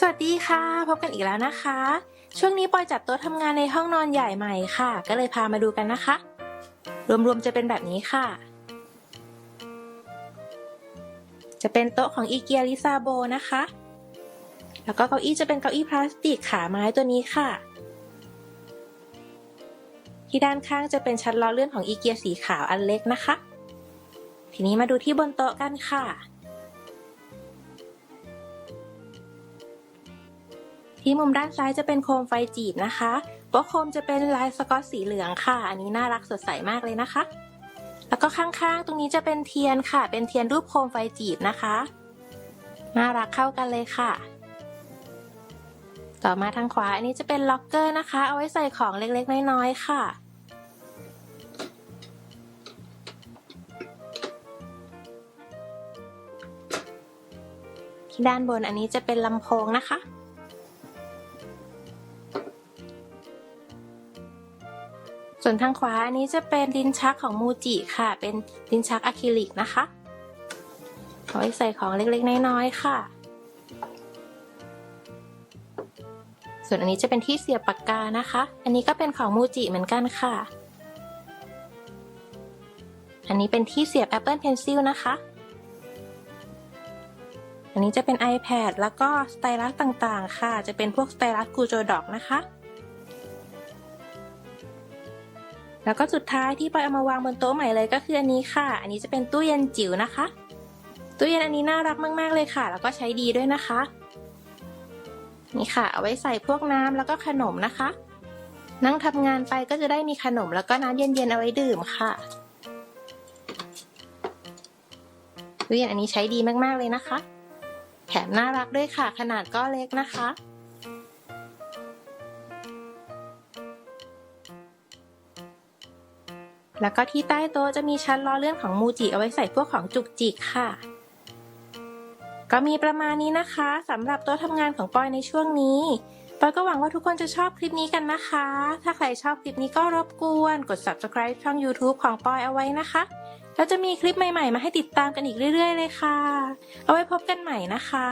สวัสดีค่ะ พบกันอีกแล้วนะคะ ช่วงนี้ปอยจัดโต๊ะทำงานในห้องนอนใหญ่ใหม่ค่ะ ก็เลยพามาดูกันนะคะ รวมๆจะเป็นแบบนี้ค่ะ จะเป็นโต๊ะของอีเกียลิซาโบนะคะ แล้วก็เก้าอี้จะเป็นเก้าอี้พลาสติกขาไม้ตัวนี้ค่ะ ที่ด้านข้างจะเป็นชั้นล้อเลื่อนของอีเกียสีขาวอันเล็กนะคะ ทีนี้มาดูที่บนโต๊ะกันค่ะ ที่มุมด้านซ้ายจะเป็นโคมไฟจีบนะคะโต๊ะโคมจะเป็นลายสกอตสีเหลืองค่ะ อันนี้น่ารักสดใสมากเลยนะคะ แล้วก็ข้างๆ ตรงนี้จะเป็นเทียนค่ะ เป็นเทียนรูปโคมไฟจีบนะคะ น่ารักเข้ากันเลยค่ะ ต่อมาทางขวาอันนี้จะเป็นล็อกเกอร์นะคะ เอาไว้ใส่ของเล็กๆ น้อยๆ ค่ะที่ด้านบนอันนี้จะเป็นลำโพงนะคะ ส่วนทางขวาอันนี้จะเป็นลิ้นชักของมูจิค่ะ เป็นลิ้นชักอะคริลิกนะคะเอาไว้ใส่ของเล็กๆ น้อยๆ ค่ะ ส่วนอันนี้จะเป็นที่เสียบปากกานะคะ อันนี้ก็เป็นของมูจิเหมือนกันค่ะ อันนี้เป็นที่เสียบ Apple Pencil นะคะ อันนี้จะเป็น iPad แล้วก็สไตลัสต่างๆ ค่ะ จะเป็นพวกสไตลัสกูโจดอกนะคะ แล้วก็สุดท้ายที่ปอยเอามาวางบนโต๊ะใหม่เลยก็คืออันนี้ค่ะ อันนี้จะเป็นตู้เย็นจิ๋วนะคะ ตู้เย็นอันนี้น่ารักมาก ๆ เลยค่ะ แล้วก็ใช้ดีด้วยนะคะ นี่ค่ะ เอาไว้ใส่พวกน้ำแล้วก็ขนมนะคะ นั่งทำงานไปก็จะได้มีขนมแล้วก็น้ำเย็นๆเอาไว้ดื่มค่ะ ตู้เย็นอันนี้ใช้ดีมากๆเลยนะคะ แถมน่ารักด้วยค่ะ ขนาดก็เล็กนะคะ แล้วก็ที่ใต้โต๊ะจะมีชั้นล้อเลื่อนของมูจิเอาไว้ใส่พวกของจุกจิกค่ะ ก็มีประมาณนี้นะคะสำหรับโต๊ะทำงานของปอยในช่วงนี้ปอยก็หวังว่าทุกคนจะชอบคลิปนี้กันนะคะ ถ้าใครชอบคลิปนี้ก็รบกวนกด subscribe ช่อง YouTube ของปอยเอาไว้นะคะ แล้วจะมีคลิปใหม่ๆ มาให้ติดตามกันอีกเรื่อย ๆ เลยค่ะ เอาไว้พบกันใหม่นะคะ